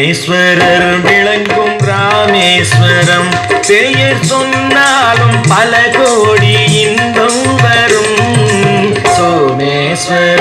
சோமேஸ்வரர் விளங்கும் ராமேஸ்வரம். பெயர் சொன்னாலும் பல கோடி இன்பம் வரும். சோமேஸ்வரர்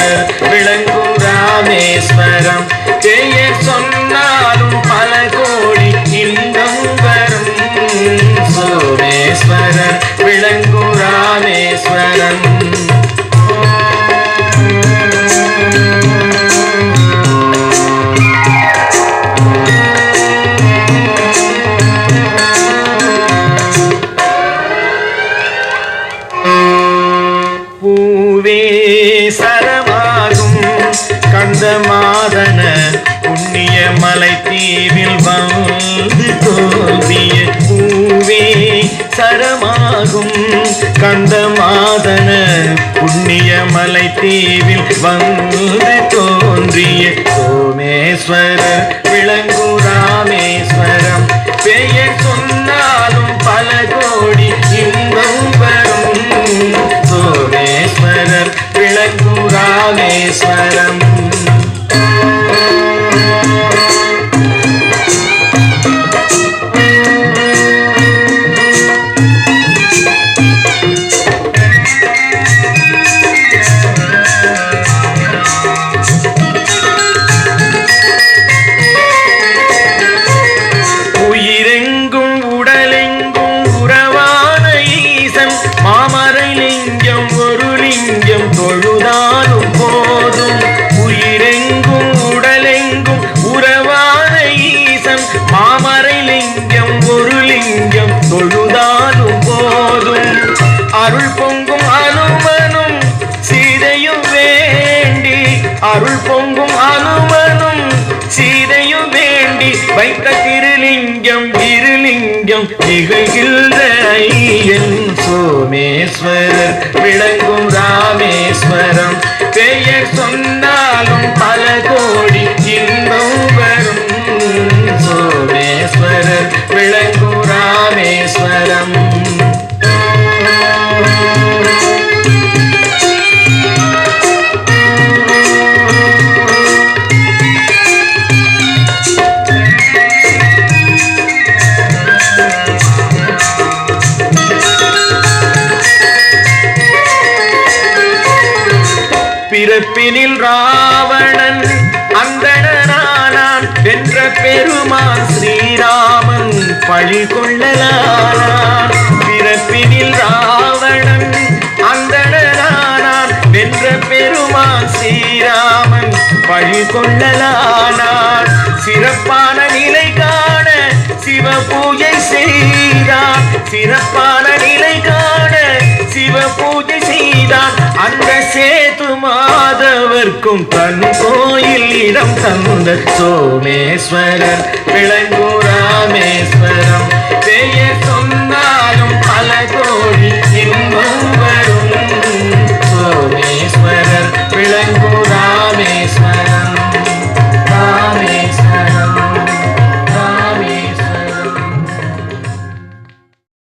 வந்த மாதன புண்ணிய மலை தீவில் வந்து தோல்விய பூவே சரமாகும். கந்த மாதன புண்ணிய மலை தீவில் வந்து தோன்றிய சோமேஸ்வரர் விளங்கு ராமேஸ்வரம் பெயர் சொன்ன அருள் பொங்கும் அனுமனும் சீதையும் வேண்டி. அருள் பொங்கும் அனுமனும் சீதையும் வேண்டி. வைத்த திருலிங்கம் இருலிங்கம் திகழ்கின்ற ஐயன் சோமேஸ்வரர். விளங்கும் ராமேஸ்வரம். பெயர் சொன்னாலும் பல கோடி பிறப்பினில் ராவணன் அந்தனானான் வென்ற பெருமான் ஸ்ரீராமன் பழி கொள்ளலானான் பிறப்பினில் ராவணன் அந்தனானான் வென்ற பெருமான் ஸ்ரீராமன் பழி கொள்ளலானான் சிறப்பான நிலை காண சிவ பூஜை செய்தான் சிறப்பான நிலை காண சிவ பூஜை செய் செய்தான். அந்த சேது மாதவர்க்கும் தன் கோயில் இடம் தந்த சோமேஸ்வரர் விளங்கு ராமேஸ்வரம். பெயர்